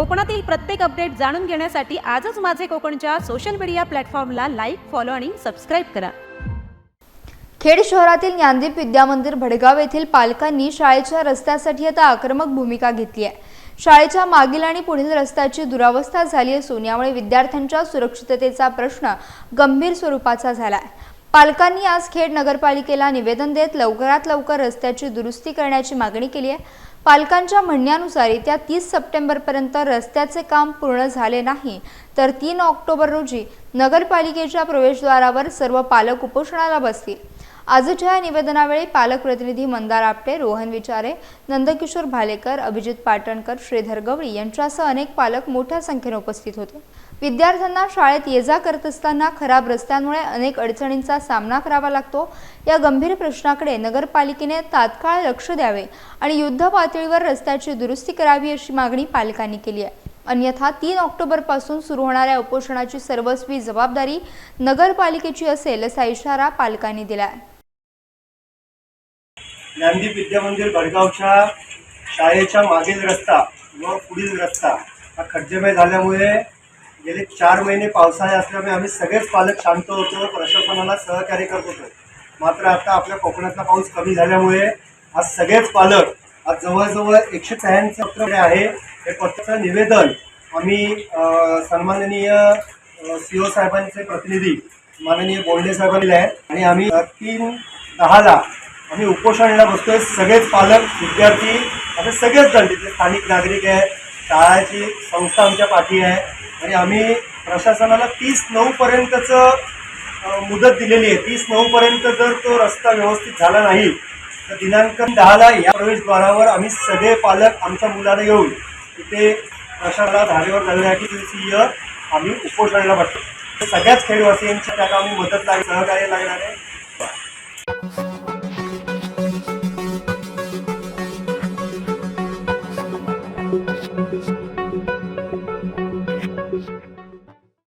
कोकणातील प्रत्येक अपडेट जाणून घेण्यासाठी आजच माझे कोकणच्या सोशल मीडिया प्लॅटफॉर्मला लाईक फॉलो आणि सबस्क्राईब करा. खेड शहरातील ज्ञानदीप विद्यामंदिर भडगाव येथील पालकांनी शाळेच्या रस्त्यासाठी आता आक्रमक भूमिका घेतली आहे. शाळेच्या मागील आणि पुढील रस्त्याची दुरावस्था झाली असून यामुळे विद्यार्थ्यांच्या सुरक्षिततेचा प्रश्न गंभीर स्वरूपाचा झाला आहे. पालकांनी आज खेड नगरपालिकेला निवेदन देत लवकरात लवकर रस्त्याची दुरुस्ती करण्याची मागणी केली आहे. पालकांच्या म्हणण्यानुसार येत्या तीस सप्टेंबरपर्यंत रस्त्याचे काम पूर्ण झाले नाही. तर तीन ऑक्टोबर रोजी नगरपालिकेच्या प्रवेशद्वारावर सर्व पालक उपोषणाला बसतील. आजच्या या निवेदनावेळी पालक प्रतिनिधी मंदार आपटे रोहन विचारे नंदकिशोर भालेकर अभिजित पाटणकर श्रीधर गवळी यांच्यासह अनेक पालक मोठ्या संख्येने उपस्थित होते. विद्यार्थ्यांना शाळेत ये जा करत असताना खराब रस्त्यांमुळे अनेक अडचणींचा सामना करावा लागतो. या गंभीर प्रश्नाकडे नगरपालिकेने तात्काळ लक्ष द्यावे आणि युद्ध पातळीवर रस्त्याची दुरुस्ती करावी अशी मागणी पालकांनी केली आहे. अन्यथा तीन ऑक्टोबरपासून सुरू होणाऱ्या उपोषणाची सर्वस्वी जबाबदारी नगरपालिकेची असेल असा इशारा पालकांनी दिला आहे ज्ञानदीप विद्यामंदिर भडगावच्या शाळेच्या मागील रस्ता व पुढील रस्ता हा खड्डेमय झाल्यामुळे गेले चार महिने पावसाळे असल्यामुळे आम्ही सगळेच पालक शांत होतो प्रशासनाला सहकार्य करत होतो. मात्र आता आपल्या कोकणातला पाऊस कमी झाल्यामुळे आज सगळेच पालक आज जवळजवळ एकशे शहाऐंशी पत्र आहे हे पत्राचं निवेदन आम्ही सन्माननीय सी ओ साहेबांचे प्रतिनिधी माननीय बोंडे साहेबांनी आहे आहेत आणि आम्ही तीन दहाला आम्ही उपोषणाला बसतोय. सगळेच पालक विद्यार्थी असे सगळेच जण तिथले स्थानिक नागरिक आहे शाळाची संस्था आमच्या पाठी आहे. आणि आम्ही प्रशासनाला तीस नऊपर्यंतचं मुदत दिलेली आहे. तीस नऊपर्यंत जर तो रस्ता व्यवस्थित झाला नाही तर दिनांक दहाला या प्रवेशद्वारावर आम्ही सगळे पालक आमच्या मुलाला येऊन तिथे प्रशासनाला धारेवर घालण्यासाठी दिवसीय आम्ही उपोषणाला बसतो सगळ्याच खेडवासियांच्या त्याला आम्ही मदत लाग सहकार्य लागणार आहे.